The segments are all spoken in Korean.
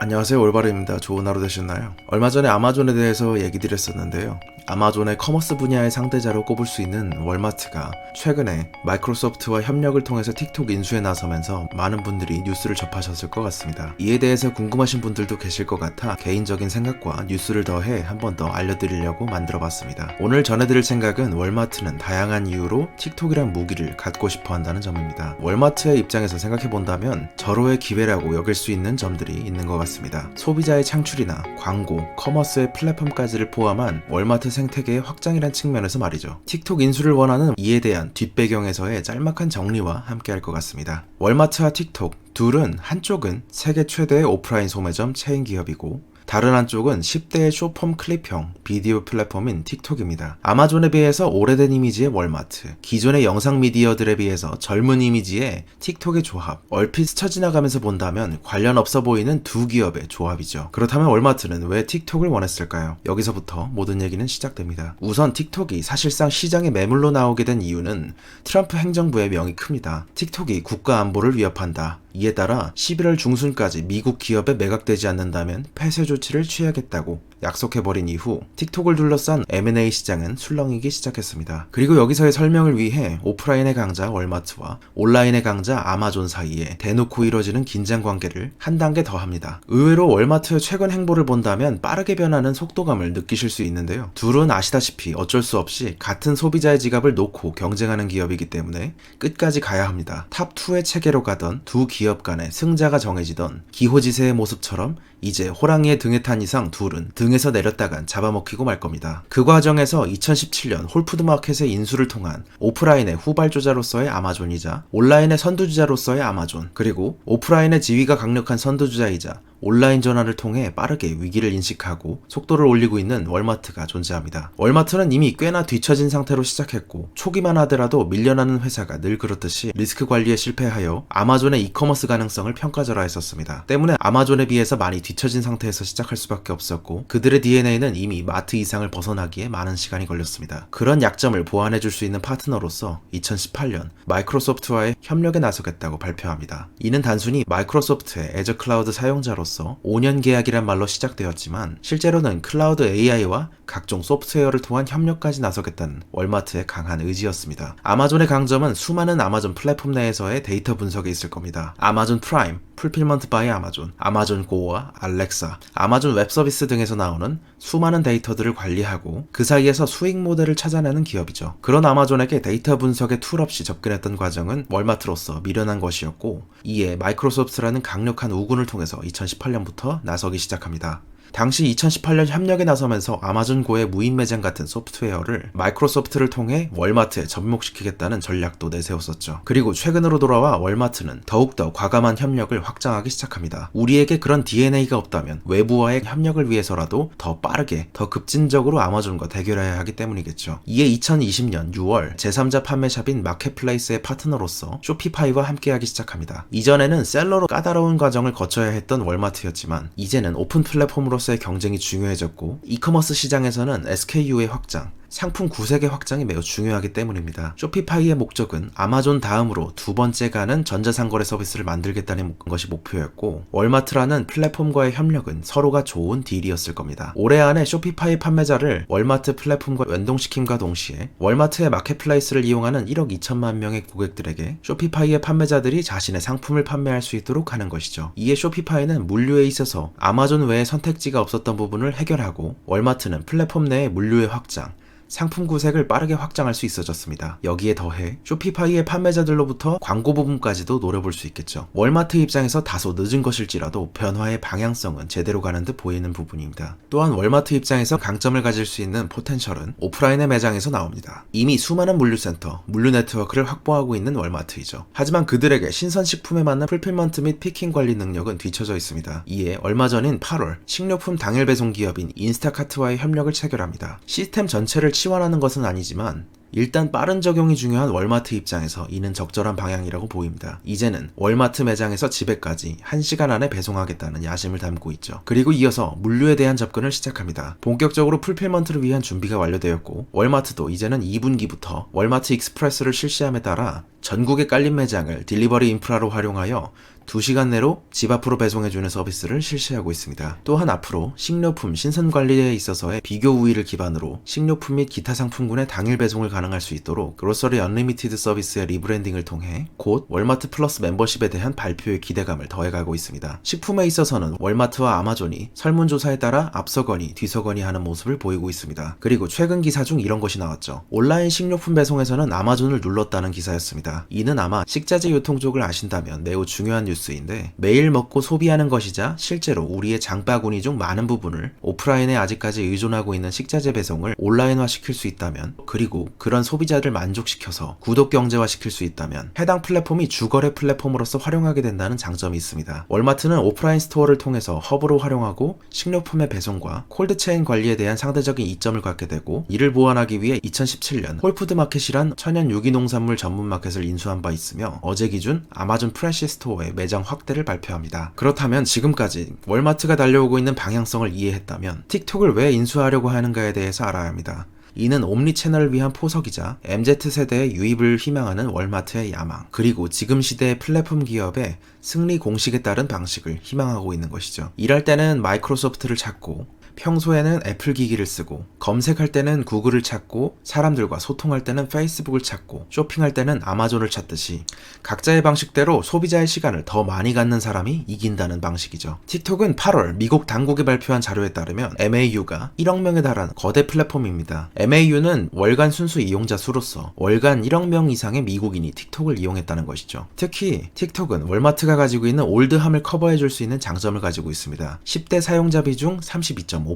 안녕하세요 올바르입니다. 좋은 하루 되셨나요? 얼마 전에 아마존에 대해서 얘기 드렸었는데요. 아마존의 커머스 분야의 상대자로 꼽을 수 있는 월마트가 최근에 마이크로소프트와 협력을 통해서 틱톡 인수에 나서면서 많은 분들이 뉴스를 접하셨을 것 같습니다. 이에 대해서 궁금하신 분들도 계실 것 같아 개인적인 생각과 뉴스를 더해 한 번 더 알려드리려고 만들어봤습니다. 오늘 전해드릴 생각은 월마트는 다양한 이유로 틱톡이란 무기를 갖고 싶어 한다는 점입니다. 월마트의 입장에서 생각해본다면 절호의 기회라고 여길 수 있는 점들이 있는 것 같습니다. 소비자의 창출이나 광고, 커머스의 플랫폼까지를 포함한 월마트 생태계의 확장이란 측면에서 말이죠. 틱톡 인수를 원하는 이에 대한 뒷배경에서의 짤막한 정리와 함께 할 것 같습니다. 월마트와 틱톡 둘은 한쪽은 세계 최대의 오프라인 소매점 체인 기업이고 다른 한쪽은 10대의 쇼폼 클립형 비디오 플랫폼인 틱톡입니다. 아마존에 비해서 오래된 이미지의 월마트, 기존의 영상 미디어들에 비해서 젊은 이미지의 틱톡의 조합, 얼핏 스쳐 지나가면서 본다면 관련 없어 보이는 두 기업의 조합이죠. 그렇다면 월마트는 왜 틱톡을 원했을까요? 여기서부터 모든 얘기는 시작됩니다. 우선 틱톡이 사실상 시장에 매물로 나오게 된 이유는 트럼프 행정부의 명이 큽니다. 틱톡이 국가 안보를 위협한다. 이에 따라 11월 중순까지 미국 기업에 매각되지 않는다면 폐쇄 조치를 취하겠다고 약속해버린 이후 틱톡을 둘러싼 M&A 시장은 술렁이기 시작했습니다. 그리고 여기서의 설명을 위해 오프라인의 강자 월마트와 온라인의 강자 아마존 사이에 대놓고 이뤄지는 긴장 관계를 한 단계 더 합니다. 의외로 월마트의 최근 행보를 본다면 빠르게 변하는 속도감을 느끼실 수 있는데요. 둘은 아시다시피 어쩔 수 없이 같은 소비자의 지갑을 놓고 경쟁하는 기업이기 때문에 끝까지 가야 합니다. 탑2의 체계로 가던 두 기업 간의 승자가 정해지던 기호지세의 모습처럼 이제 호랑이의 등에 탄 이상 둘은 등 에서 내렸다간 잡아먹히고 말 겁니다. 그 과정에서 2017년 홀푸드마켓의 인수를 통한 오프라인의 후발주자로서의 아마존이자 온라인의 선두주자로서의 아마존 그리고 오프라인의 지위가 강력한 선두주자이자 온라인 전환을 통해 빠르게 위기를 인식하고 속도를 올리고 있는 월마트가 존재합니다. 월마트는 이미 꽤나 뒤처진 상태로 시작했고 초기만 하더라도 밀려나는 회사가 늘 그렇듯이 리스크 관리에 실패하여 아마존의 이커머스 가능성을 평가절하했었습니다. 때문에 아마존에 비해서 많이 뒤처진 상태에서 시작할 수밖에 없었고 그들의 DNA는 이미 마트 이상을 벗어나기에 많은 시간이 걸렸습니다. 그런 약점을 보완해 줄 수 있는 파트너로서 2018년 마이크로소프트와의 협력에 나서겠다고 발표합니다. 이는 단순히 마이크로소프트의 애저 클라우드 사용자로서 5년 계약이란 말로 시작되었지만 실제로는 클라우드 AI와 각종 소프트웨어를 통한 협력까지 나서겠다는 월마트의 강한 의지였습니다. 아마존의 강점은 수많은 아마존 플랫폼 내에서의 데이터 분석에 있을 겁니다. 아마존 프라임, 풀필먼트 바이 아마존, 아마존 고와 알렉사, 아마존 웹 서비스 등에서 나오는 수많은 데이터들을 관리하고 그 사이에서 수익 모델을 찾아내는 기업이죠. 그런 아마존에게 데이터 분석의 툴 없이 접근했던 과정은 월마트로서 미련한 것이었고 이에 마이크로소프트라는 강력한 우군을 통해서 2018년부터 나서기 시작합니다. 당시 2018년 협력에 나서면서 아마존고의 무인 매장 같은 소프트웨어를 마이크로소프트를 통해 월마트에 접목시키겠다는 전략도 내세웠었죠. 그리고 최근으로 돌아와 월마트는 더욱더 과감한 협력을 확장하기 시작합니다. 우리에게 그런 DNA가 없다면 외부와의 협력을 위해서라도 더 빠르게, 더 급진적으로 아마존과 대결해야 하기 때문이겠죠. 이에 2020년 6월 제3자 판매샵인 마켓플레이스의 파트너로서 쇼피파이와 함께하기 시작합니다. 이전에는 셀러로 까다로운 과정을 거쳐야 했던 월마트였지만 이제는 오픈 플랫폼으로 상품으로서의 경쟁이 중요해졌고 이커머스 시장에서는 SKU의 확장, 상품 구색의 확장이 매우 중요하기 때문입니다. 쇼피파이의 목적은 아마존 다음으로 두 번째 가 는 전자상거래 서비스를 만들겠다는 것이 목표였고 월마트라는 플랫폼과의 협력은 서로가 좋은 딜이었을 겁니다. 올해 안에 쇼피파이 판매자를 월마트 플랫폼과 연동시킴과 동시에 월마트의 마켓플레이스를 이용하는 1억 2천만 명의 고객들에게 쇼피파이의 판매자들이 자신의 상품을 판매할 수 있도록 하는 것이죠. 이에 쇼피파이는 물류에 있어서 아마존 외에 선택지가 없었던 부분을 해결하고 월마트는 플랫폼 내의 물류의 확장, 상품 구색을 빠르게 확장할 수 있어졌습니다. 여기에 더해 쇼피파이의 판매자들로부터 광고 부분까지도 노려볼 수 있겠죠. 월마트 입장에서 다소 늦은 것일지라도 변화의 방향성은 제대로 가는 듯 보이는 부분입니다. 또한 월마트 입장에서 강점을 가질 수 있는 포텐셜은 오프라인의 매장에서 나옵니다. 이미 수많은 물류센터, 물류 네트워크를 확보하고 있는 월마트이죠. 하지만 그들에게 신선식품에 맞는 풀필먼트 및 피킹 관리 능력은 뒤처져 있습니다. 이에 얼마 전인 8월 식료품 당일 배송 기업인 인스타카트와의 협력을 체결합니다. 시스템 전체를 치환하는 것은 아니지만 일단 빠른 적용이 중요한 월마트 입장에서 이는 적절한 방향이라고 보입니다. 이제는 월마트 매장에서 집에까지 1시간 안에 배송하겠다는 야심을 담고 있죠. 그리고 이어서 물류에 대한 접근을 시작합니다. 본격적으로 풀필먼트를 위한 준비가 완료되었고 월마트도 이제는 2분기부터 월마트 익스프레스를 실시함에 따라 전국에 깔린 매장을 딜리버리 인프라로 활용하여 2시간 내로 집 앞으로 배송해주는 서비스를 실시하고 있습니다. 또한 앞으로 식료품 신선 관리에 있어서의 비교 우위를 기반으로 식료품 및 기타 상품군의 당일 배송을 가능할 수 있도록 그로서리 언리미티드 서비스의 리브랜딩을 통해 곧 월마트 플러스 멤버십에 대한 발표의 기대감을 더해가고 있습니다. 식품에 있어서는 월마트와 아마존이 설문조사에 따라 앞서거니 뒤서거니 하는 모습을 보이고 있습니다. 그리고 최근 기사 중 이런 것이 나왔죠. 온라인 식료품 배송에서는 아마존을 눌렀다는 기사였습니다. 이는 아마 식자재 유통 쪽을 아신다면 매우 중요한 뉴스 인데 매일 먹고 소비하는 것이자 실제로 우리의 장바구니 중 많은 부분을 오프라인에 아직까지 의존하고 있는 식자재 배송을 온라인화 시킬 수 있다면 그리고 그런 소비자를 만족시켜서 구독 경제화 시킬 수 있다면 해당 플랫폼이 주거래 플랫폼으로서 활용하게 된다는 장점이 있습니다. 월마트는 오프라인 스토어를 통해서 허브로 활용하고 식료품의 배송과 콜드체인 관리에 대한 상대적인 이점을 갖게 되고 이를 보완하기 위해 2017년 홀푸드 마켓이란 천연 유기농산물 전문 마켓을 인수한 바 있으며 어제 기준 아마존 프레시 스토어의 매장 확대를 발표합니다. 그렇다면 지금까지 월마트가 달려오고 있는 방향성을 이해했다면 틱톡을 왜 인수하려고 하는가에 대해서 알아야 합니다. 이는 옴니 채널을 위한 포석이자 MZ세대의 유입을 희망하는 월마트의 야망, 그리고 지금 시대의 플랫폼 기업의 승리 공식에 따른 방식을 희망하고 있는 것이죠. 일할 때는 마이크로소프트를 찾고 평소에는 애플 기기를 쓰고 검색할 때는 구글을 찾고 사람들과 소통할 때는 페이스북을 찾고 쇼핑할 때는 아마존을 찾듯이 각자의 방식대로 소비자의 시간을 더 많이 갖는 사람이 이긴다는 방식이죠. 틱톡은 8월 미국 당국이 발표한 자료에 따르면 MAU가 1억 명에 달하는 거대 플랫폼입니다. MAU는 월간 순수 이용자 수로서 월간 1억 명 이상의 미국인이 틱톡을 이용했다는 것이죠. 특히 틱톡은 월마트가 가지고 있는 올드함을 커버해 줄 수 있는 장점을 가지고 있습니다. 10대 사용자 비중 32.5%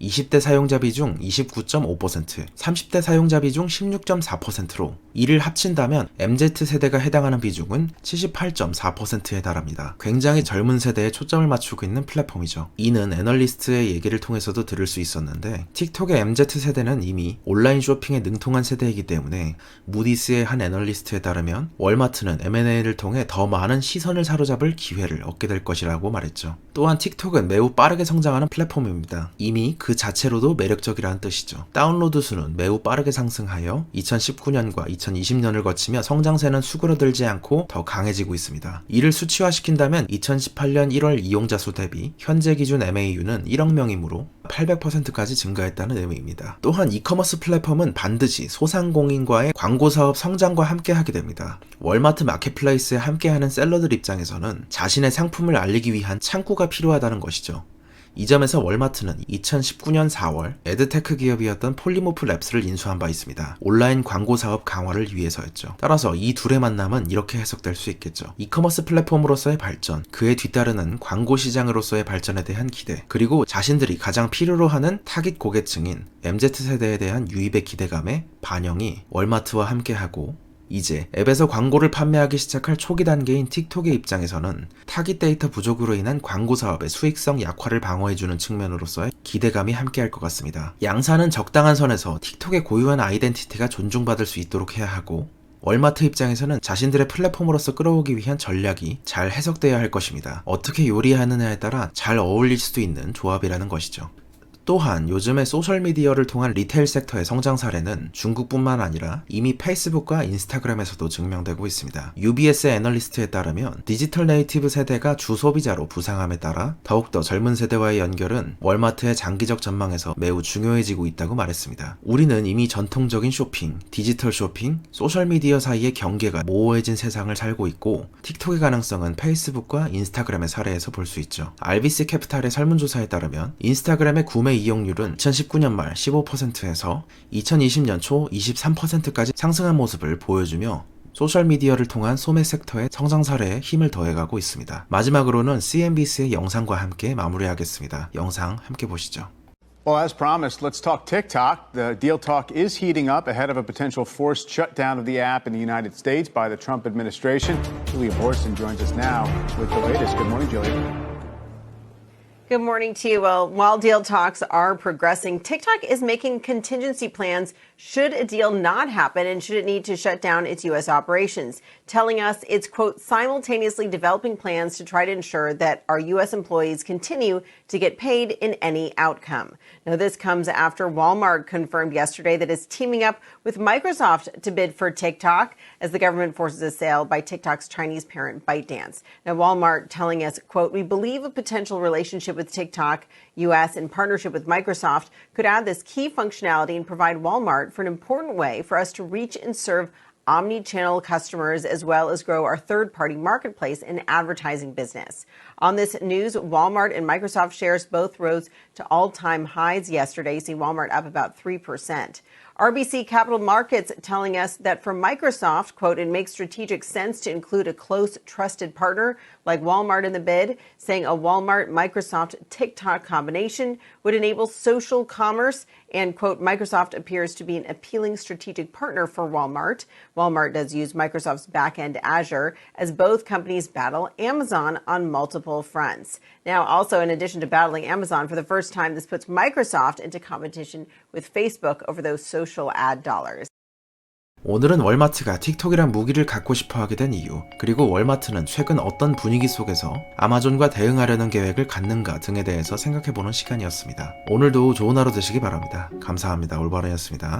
20대 사용자 비중 29.5%, 30대 사용자 비중 16.4%로 이를 합친다면 MZ세대가 해당하는 비중은 78.4%에 달합니다. 굉장히 젊은 세대에 초점을 맞추고 있는 플랫폼이죠. 이는 애널리스트의 얘기를 통해서도 들을 수 있었는데 틱톡의 MZ세대는 이미 온라인 쇼핑에 능통한 세대이기 때문에 무디스의 한 애널리스트에 따르면 월마트는 M&A를 통해 더 많은 시선을 사로잡을 기회를 얻게 될 것이라고 말했죠. 또한 틱톡은 매우 빠르게 성장하는 플랫폼입니다. 이미 그 자체로도 매력적이라는 뜻이죠. 다운로드 수는 매우 빠르게 상승하여 2019년과 2020년을 거치며 성장세는 수그러들지 않고 더 강해지고 있습니다. 이를 수치화시킨다면 2018년 1월 이용자 수 대비 현재 기준 MAU는 1억 명이므로 800%까지 증가했다는 의미입니다. 또한 이커머스 플랫폼은 반드시 소상공인과의 광고 사업 성장과 함께 하게 됩니다. 월마트 마켓플레이스에 함께하는 셀러들 입장에서는 자신의 상품을 알리기 위한 창구가 필요하다는 것이죠. 이 점에서 월마트는 2019년 4월 에드테크 기업이었던 폴리모프 랩스를 인수한 바 있습니다. 온라인 광고 사업 강화를 위해서였죠. 따라서 이 둘의 만남은 이렇게 해석될 수 있겠죠. 이커머스 플랫폼으로서의 발전, 그에 뒤따르는 광고 시장으로서의 발전에 대한 기대, 그리고 자신들이 가장 필요로 하는 타깃 고객층인 MZ세대에 대한 유입의 기대감의 반영이 월마트와 함께하고 이제 앱에서 광고를 판매하기 시작할 초기 단계인 틱톡의 입장에서는 타깃 데이터 부족으로 인한 광고 사업의 수익성 약화를 방어해주는 측면으로서의 기대감이 함께할 것 같습니다. 양사는 적당한 선에서 틱톡의 고유한 아이덴티티가 존중받을 수 있도록 해야 하고 월마트 입장에서는 자신들의 플랫폼으로서 끌어오기 위한 전략이 잘 해석되어야 할 것입니다. 어떻게 요리하느냐에 따라 잘 어울릴 수도 있는 조합이라는 것이죠. 또한 요즘의 소셜미디어를 통한 리테일 섹터의 성장 사례는 중국뿐만 아니라 이미 페이스북과 인스타그램에서도 증명되고 있습니다. UBS의 애널리스트에 따르면 디지털 네이티브 세대가 주 소비자로 부상함에 따라 더욱더 젊은 세대와의 연결은 월마트의 장기적 전망에서 매우 중요해지고 있다고 말했습니다. 우리는 이미 전통적인 쇼핑, 디지털 쇼핑, 소셜미디어 사이의 경계가 모호해진 세상을 살고 있고 틱톡의 가능성은 페이스북과 인스타그램의 사례에서 볼 수 있죠. RBC 캐피탈의 설문조사에 따르면 인스타그램의 구매 이용률은 2019년 말 15%에서 2020년 초 23%까지 상승한 모습을 보여주며 소셜미디어를 통한 소매 섹터의 성장 사례에 힘을 더해가고 있습니다. 마지막으로는 CNBC의 영상과 함께 마무리하겠습니다. 영상 함께 보시죠. Well, as promised, let's talk TikTok. The deal talk is heating up ahead of a potential forced shutdown of the app in the United States by the Trump administration. Julia Borsten joins us now with the latest. Good morning, Julia. Good morning to you. Well, while deal talks are progressing, TikTok is making contingency plans should a deal not happen and should it need to shut down its U.S. operations, telling us it's, quote, simultaneously developing plans to try to ensure that our U.S. employees continue to get paid in any outcome. Now, this comes after Walmart confirmed yesterday that it's teaming up with Microsoft to bid for TikTok as the government forces a sale by TikTok's Chinese parent ByteDance. Now, Walmart telling us, quote, we believe a potential relationship with TikTok US in partnership with Microsoft could add this key functionality and provide Walmart for an important way for us to reach and serve omni-channel customers as well as grow our third-party marketplace and advertising business. On this news, Walmart and Microsoft shares both rose to all-time highs yesterday. You see Walmart up about 3%. RBC Capital Markets telling us that for Microsoft, quote, it makes strategic sense to include a close, trusted partner like Walmart in the bid, saying a Walmart Microsoft TikTok combination would enable social commerce. And, quote, Microsoft appears to be an appealing strategic partner for Walmart. Walmart does use Microsoft's backend Azure as both companies battle Amazon on multiple fronts. Now, also, in addition to battling Amazon, for the first time, this puts Microsoft into competition with Facebook over those social ad dollars. 오늘은 월마트가 틱톡이란 무기를 갖고 싶어 하게 된 이유, 그리고 월마트는 최근 어떤 분위기 속에서 아마존과 대응하려는 계획을 갖는가 등에 대해서 생각해보는 시간이었습니다. 오늘도 좋은 하루 되시기 바랍니다. 감사합니다. 올바른이었습니다.